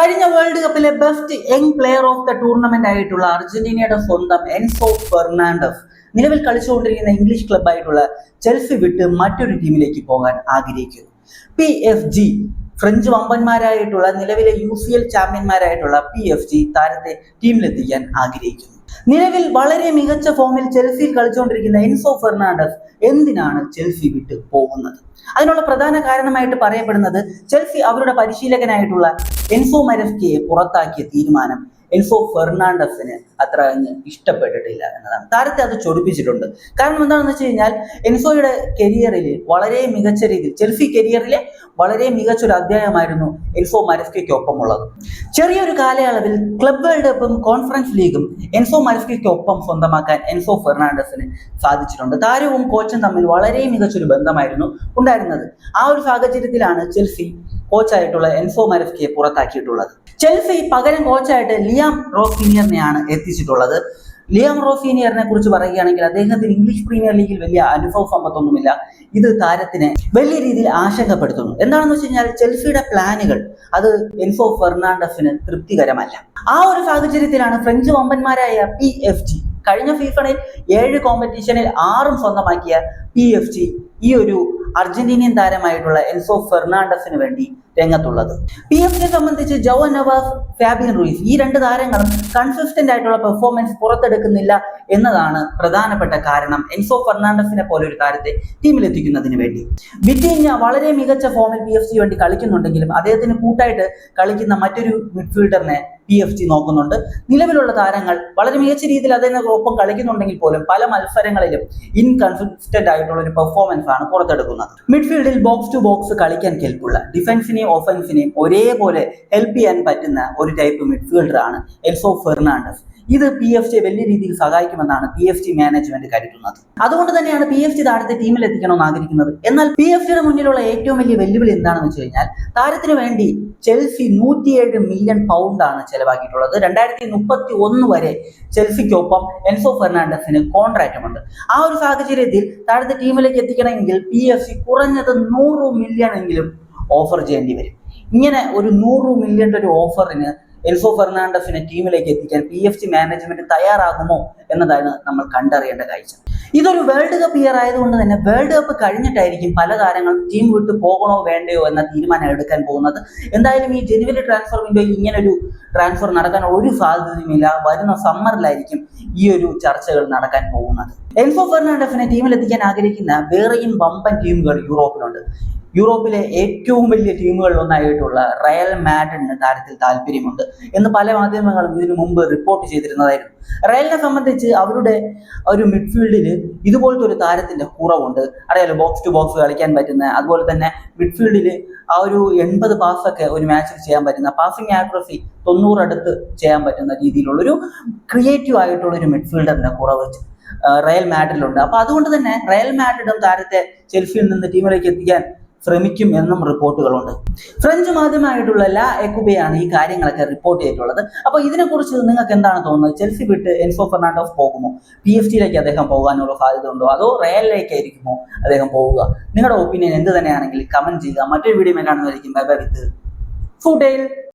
കഴിഞ്ഞ world കപ്പിലെ best young player of the tournament ആയിട്ടുള്ള അർജന്റീനയുടെ സ്വന്തം എൻസോ ഫെർണാണ്ടസ് നിലവിൽ കളിച്ചുകൊണ്ടിരിക്കുന്ന ഇംഗ്ലീഷ് ക്ലബ്ബായിട്ടുള്ള ചെൽസി വിട്ട് മറ്റൊരു ടീമിലേക്ക് പോകാൻ ആഗ്രഹിക്കുന്നു. പി എഫ് ജി ഫ്രഞ്ച് വമ്പന്മാരായിട്ടുള്ള നിലവിലെ യു സി എൽ ചാമ്പ്യന്മാരായിട്ടുള്ള പി എഫ് ജി താരത്തെ ടീമിലെത്തിക്കാൻ ആഗ്രഹിക്കുന്നു. നിലവിൽ വളരെ മികച്ച ഫോമിൽ ചെൽസിയിൽ കളിച്ചുകൊണ്ടിരിക്കുന്ന എൻസോ ഫെർണാണ്ടസ് എന്തിനാണ് ചെൽസി വിട്ട് പോകുന്നത്? അതിനുള്ള പ്രധാന കാരണമായിട്ട് പറയപ്പെടുന്നത് ചെൽസി അവരുടെ പരിശീലകനായിട്ടുള്ള എൻസോ മരസ്കിയെ പുറത്താക്കിയ തീരുമാനം. എൻസോ ഫെർണാണ്ടസിന് അത്ര അങ്ങ് ഇഷ്ടപ്പെട്ടിട്ടില്ല എന്നതാണ്. താരത്തെ അത് ചൊടിപ്പിച്ചിട്ടുണ്ട്. കാരണം എന്താണെന്ന് വെച്ച് കഴിഞ്ഞാൽ എൻഫോയുടെ കരിയറിൽ വളരെ മികച്ച രീതിയിൽ ചെൽഫി കരിയറിലെ വളരെ മികച്ച ഒരു അധ്യായമായിരുന്നു എൻസോ മരസ്കയ്ക്കൊപ്പമുള്ളത് ചെറിയൊരു കാലയളവിൽ ക്ലബ് വേൾഡ് കപ്പും കോൺഫറൻസ് ലീഗും എൻസോ മരസ്കയ്ക്കൊപ്പം സ്വന്തമാക്കാൻ എൻഫോ ഫെർണാണ്ടസിന് സാധിച്ചിട്ടുണ്ട്. താരവും കോച്ചും തമ്മിൽ വളരെ മികച്ചൊരു ബന്ധമായിരുന്നു ഉണ്ടായിരുന്നത്. ആ ഒരു സാഹചര്യത്തിലാണ് ചെൽസി കോച്ചായിട്ടുള്ള എൻഫോ മരഫ്കിയെ പുറത്താക്കിയിട്ടുള്ളത്. ചെൽസി പകരം കോച്ചായിട്ട് ലിയാം റോഫീനിയറിനെയാണ് എത്തിച്ചിട്ടുള്ളത്. ലിയാം റോഫീനിയറിനെ കുറിച്ച് പറയുകയാണെങ്കിൽ അദ്ദേഹത്തിന് ഇംഗ്ലീഷ് പ്രീമിയർ ലീഗിൽ വലിയ അനുഭവ സമ്പത്തൊന്നുമില്ല. ഇത് താരത്തിനെ വലിയ രീതിയിൽ ആശങ്കപ്പെടുത്തുന്നു. എന്താണെന്ന് വെച്ച് കഴിഞ്ഞാൽ ചെൽസിയുടെ പ്ലാനുകൾ അത് എൻഫോ ഫെർണാണ്ടസിന് തൃപ്തികരമല്ല. ആ ഒരു സാഹചര്യത്തിലാണ് ഫ്രഞ്ച് വമ്പന്മാരായ പി എഫ് ജി കഴിഞ്ഞ സീസണിൽ ഏഴ് കോമ്പറ്റീഷനിൽ ആറും സ്വന്തമാക്കിയ പി എഫ് ജി ഈ ഒരു അർജന്റീനിയൻ താരമായിട്ടുള്ള എൻസോ ഫെർണാണ്ടസിന് വേണ്ടി രംഗത്തുള്ളത്. പി എഫ് സിയെ സംബന്ധിച്ച് ജോ നവാസ് ഫാബിയൻ റൂയിസ് ഈ രണ്ട് താരങ്ങളും കൺസിസ്റ്റന്റ് ആയിട്ടുള്ള പെർഫോമൻസ് പുറത്തെടുക്കുന്നില്ല എന്നതാണ് പ്രധാനപ്പെട്ട കാരണം എൻസോ ഫെർണാണ്ടസിനെ പോലെ ഒരു താരത്തെ ടീമിലെത്തിക്കുന്നതിന് വേണ്ടി. വിറ്റീഞ്ഞ വളരെ മികച്ച ഫോമിൽ പി എഫ് സി വേണ്ടി കളിക്കുന്നുണ്ടെങ്കിലും അദ്ദേഹത്തിന് കൂട്ടായിട്ട് കളിക്കുന്ന മറ്റൊരു മിഡ്ഫീൽഡറിനെ പി എഫ് ജി നോക്കുന്നുണ്ട്. നിലവിലുള്ള താരങ്ങൾ വളരെ മികച്ച രീതിയിൽ അതിനൊപ്പം കളിക്കുന്നുണ്ടെങ്കിൽ പോലും പല മത്സരങ്ങളിലും ഇൻകൺസിസ്റ്റന്റ് ആയിട്ടുള്ള ഒരു പെർഫോമൻസ് ആണ് പുറത്തെടുക്കുന്നത്. മിഡ്ഫീൽഡിൽ ബോക്സ് ടു ബോക്സ് കളിക്കാൻ കേൾപ്പുള്ള ഡിഫൻസിനെയും ഓഫൻസിനെയും ഒരേപോലെ ഹെൽപ്പ് ചെയ്യാൻ പറ്റുന്ന ഒരു ടൈപ്പ് മിഡ്ഫീൽഡർ ആണ് എൽസോ ഫെർണാണ്ടസ് ഇത് പി എഫ് ജി വലിയ രീതിയിൽ സഹായിക്കുമെന്നാണ് പി എഫ് ജി മാനേജ്മെന്റ് കരുതുന്നത്. അതുകൊണ്ട് തന്നെയാണ് പി എഫ് ജി താരത്തെ ടീമിൽ എത്തിക്കണമെന്ന് ആഗ്രഹിക്കുന്നത്. എന്നാൽ പി എഫ് ജിയുടെ മുന്നിലുള്ള ഏറ്റവും വലിയ വെല്ലുവിളി എന്താണെന്ന് വെച്ച് കഴിഞ്ഞാൽ താരത്തിന് വേണ്ടി ചെൽസി നൂറ്റിയേഴ് മില്യൺ പൗണ്ടാണ് ചെലവാക്കിയിട്ടുള്ളത്. രണ്ടായിരത്തി മുപ്പത്തി ഒന്ന് വരെ ചെൽസിക്കൊപ്പം എൻസോ ഫെർണാണ്ടസിന് കോൺട്രാക്റ്റുമുണ്ട് ആ ഒരു സാഹചര്യത്തിൽ താരത്തെ ടീമിലേക്ക് എത്തിക്കണമെങ്കിൽ പി എഫ് സി കുറഞ്ഞത് നൂറ് മില്യൺ എങ്കിലും ഓഫർ ചെയ്യേണ്ടി വരും. ഇങ്ങനെ ഒരു നൂറ് മില്യന്റെ ഒരു ഓഫറിന് എൽസോ ഫെർണാണ്ടസിനെ ടീമിലേക്ക് എത്തിക്കാൻ പി എഫ് സി മാനേജ്മെന്റ് തയ്യാറാകുമോ എന്നതാണ് നമ്മൾ കണ്ടറിയേണ്ട കാഴ്ച. ഇതൊരു വേൾഡ് കപ്പ് ഇയർ ആയതുകൊണ്ട് തന്നെ വേൾഡ് കപ്പ് കഴിഞ്ഞിട്ടായിരിക്കും പല താരങ്ങളും ടീം വിട്ടു പോകണോ വേണ്ടയോ എന്ന തീരുമാനം എടുക്കാൻ പോകുന്നത്. എന്തായാലും ഈ ജനുവരി ട്രാൻസ്ഫർ വിൻഡോയിൽ ഇങ്ങനൊരു ട്രാൻസ്ഫർ നടക്കാൻ ഒരു സാധ്യതയുമില്ല. വരുന്ന സമ്മറിലായിരിക്കും ഈ ഒരു ചർച്ചകൾ നടക്കാൻ പോകുന്നത്. എൻഫോ ഫെർണാണ്ടസിനെ ടീമിലെത്തിക്കാൻ ആഗ്രഹിക്കുന്ന വേറെയും വമ്പൻ ടീമുകൾ യൂറോപ്പിലുണ്ട്. യൂറോപ്പിലെ ഏറ്റവും വലിയ ടീമുകളിൽ ഒന്നായിട്ടുള്ള റയൽ മാഡ്രിഡിന് താരത്തിൽ താല്പര്യമുണ്ട് എന്ന് പല മാധ്യമങ്ങളും ഇതിനു മുമ്പ് റിപ്പോർട്ട് ചെയ്തിരുന്നതായിരുന്നു. റയലിനെ സംബന്ധിച്ച് അവരുടെ ഒരു മിഡ്ഫീൽഡിൽ ഇതുപോലത്തെ ഒരു താരത്തിന്റെ കുറവുണ്ട്. അറിയാലോ ബോക്സ് ടു ബോക്സ് കളിക്കാൻ പറ്റുന്ന അതുപോലെ തന്നെ മിഡ്ഫീൽഡിൽ ആ ഒരു എൺപത് പാസൊക്കെ ഒരു മാച്ചിൽ ചെയ്യാൻ പറ്റുന്ന പാസിംഗ് ആക്യുറസി തൊണ്ണൂറടുത്ത് ചെയ്യാൻ പറ്റുന്ന രീതിയിലുള്ള ഒരു ക്രിയേറ്റീവ് ആയിട്ടുള്ള ഒരു മിഡ്ഫീൽഡറിന്റെ കുറവ് റയൽ മാഡ്രിഡിലുണ്ട്. അപ്പൊ അതുകൊണ്ട് തന്നെ റയൽ മാഡ്രിഡും താരത്തെ ചെൽസിയിൽ നിന്ന് ടീമിലേക്ക് എത്തിക്കാൻ ശ്രമിക്കും എന്നും റിപ്പോർട്ടുകളുണ്ട്. ഫ്രഞ്ച് മാധ്യമമായിട്ടുള്ള ലാ എക്കുബയാണ് ഈ കാര്യങ്ങളൊക്കെ റിപ്പോർട്ട് ചെയ്തിട്ടുള്ളത്. അപ്പോൾ ഇതിനെക്കുറിച്ച് നിങ്ങൾക്ക് എന്താണ് തോന്നുന്നത്? ചെൽസി വിട്ട് എൻസോ ഫെർണാണ്ടോസ് പോകുമോ? പി എഫ് ടിയിലേക്ക് അദ്ദേഹം പോകാനുള്ള സാധ്യത ഉണ്ടോ? അതോ റയലിലേക്കായിരിക്കുമോ അദ്ദേഹം പോവുക? നിങ്ങളുടെ ഒപ്പീനിയൻ എന്ത് തന്നെയാണെങ്കിൽ കമന്റ് ചെയ്യുക. മറ്റൊരു വീഡിയോ കാണുന്നതായിരിക്കും. Bye bye with. ഫുഡേൽ